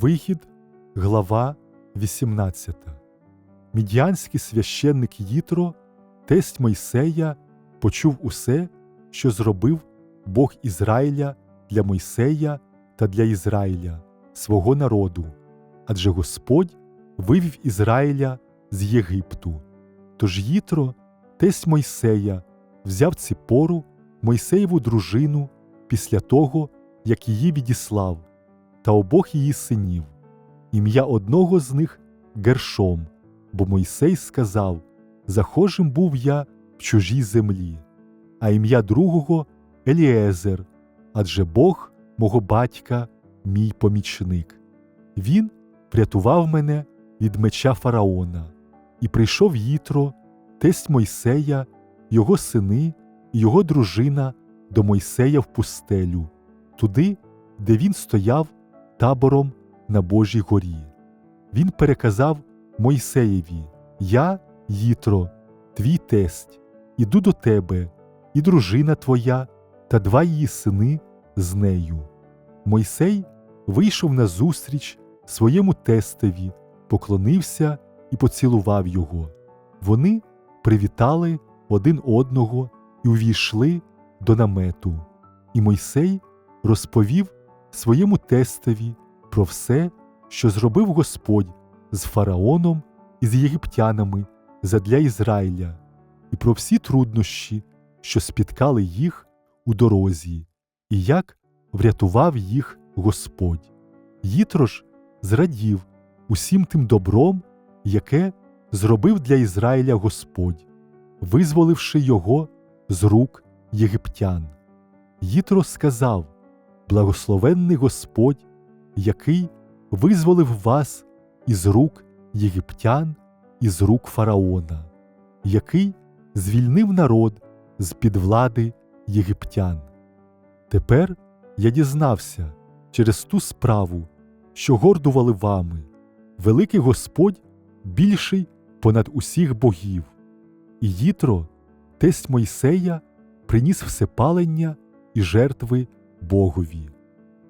Вихід, глава 18. Мідіанський священник Їтро, тесть Мойсея, почув усе, що зробив Бог Ізраїля для Мойсея та для Ізраїля, свого народу, адже Господь вивів Ізраїля з Єгипту. Тож Їтро, тесть Мойсея, взяв ціпору, Мойсеєву дружину, після того, як її відіслав, та обох її синів. Ім'я одного з них Гершом, бо Мойсей сказав: Захожим був я в чужій землі, а ім'я другого Еліезер, адже Бог мого батька, мій помічник. Він врятував мене від меча фараона, і прийшов Їтро, тесть Мойсея, його сини і його дружина до Мойсея в пустелю, туди, де він стояв табором на Божій горі. Він переказав Мойсеєві: Я, Їтро, твій тесть, іду до тебе, і дружина твоя, та два її сини з нею. Мойсей вийшов назустріч своєму тестеві, поклонився і поцілував його. Вони привітали один одного і увійшли до намету. І Мойсей розповів своєму тестові про все, що зробив Господь з фараоном і з єгиптянами задля Ізраїля, і про всі труднощі, що спіткали їх у дорозі, і як врятував їх Господь. Їтро ж зрадів усім тим добром, яке зробив для Ізраїля Господь, визволивши його з рук єгиптян. Їтро сказав: Благословенний Господь, який визволив вас із рук єгиптян, із рук фараона, який звільнив народ з під влади єгиптян. Тепер я дізнався через ту справу, що гордували вами, великий Господь більший понад усіх богів. І Їтро, тесть Мойсея, приніс всепалення і жертви Богові.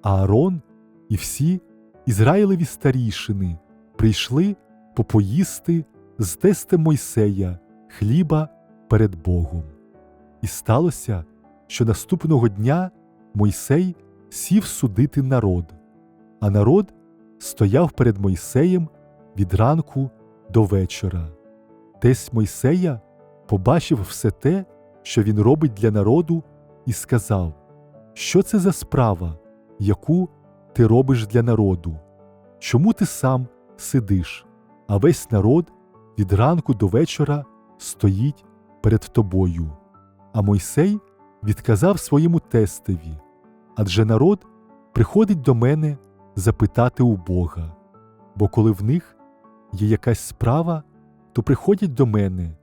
Аарон і всі Ізраїлеві старішини прийшли попоїсти з тестем Мойсея хліба перед Богом. І сталося, що наступного дня Мойсей сів судити народ, а народ стояв перед Мойсеєм від ранку до вечора. Тесть Мойсея побачив все те, що він робить для народу, і сказав: Що це за справа, яку ти робиш для народу? Чому ти сам сидиш, а весь народ від ранку до вечора стоїть перед тобою? А Мойсей відказав своєму тестеві адже народ приходить до мене запитати у Бога, бо коли в них є якась справа, то приходять до мене,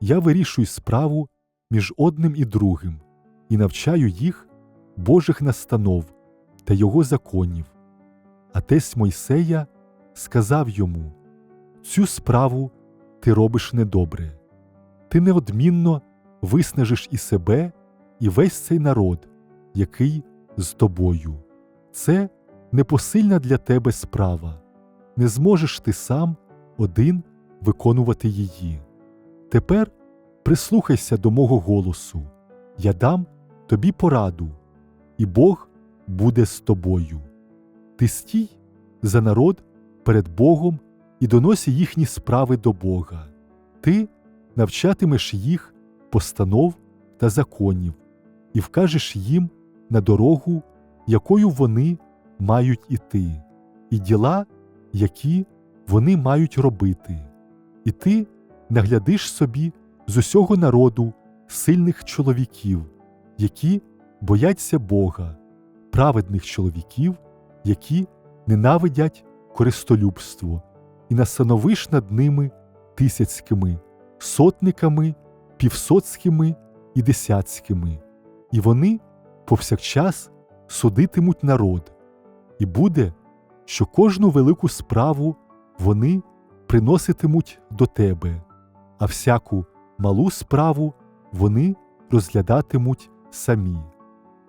я вирішую справу між одним і другим і навчаю їх Божих настанов та його законів. А тесть Мойсея сказав йому: Цю справу ти робиш недобре, ти неодмінно виснажиш і себе, і весь цей народ, який з тобою. Це непосильна для тебе справа, не зможеш ти сам один виконувати її. Тепер прислухайся до мого голосу, я дам тобі пораду, і Бог буде з тобою. Ти стій за народ перед Богом і доносі їхні справи до Бога. Ти навчатимеш їх постанов та законів, і вкажеш їм на дорогу, якою вони мають іти, і діла, які вони мають робити. І ти наглядиш собі з усього народу сильних чоловіків, які бояться Бога, праведних чоловіків, які ненавидять користолюбство, і настановиш над ними тисяцькими, сотниками, півсоцькими і десяцькими, і вони повсякчас судитимуть народ, і буде, що кожну велику справу вони приноситимуть до тебе, а всяку малу справу вони розглядатимуть самі.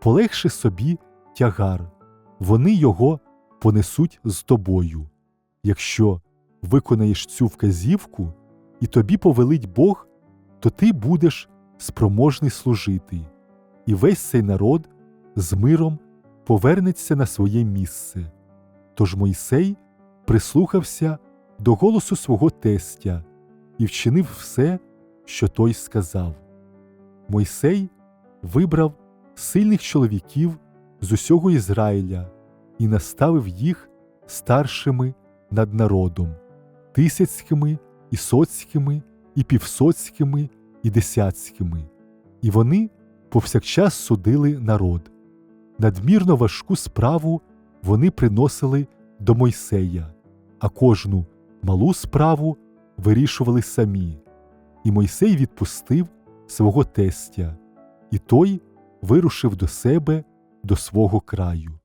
Полегши собі тягар, вони його понесуть з тобою. Якщо виконаєш цю вказівку, і тобі повелить Бог, то ти будеш спроможний служити, і весь цей народ з миром повернеться на своє місце. Тож Мойсей прислухався до голосу свого тестя і вчинив все, що той сказав. Мойсей вибрав сильних чоловіків з усього Ізраїля і наставив їх старшими над народом, тисяцькими і соцькими, і півсоцькими, і десяцькими, і вони повсякчас судили народ. Надмірно важку справу вони приносили до Мойсея, а кожну малу справу вирішували самі. І Мойсей відпустив свого тестя, і той вирушив до себе до свого краю.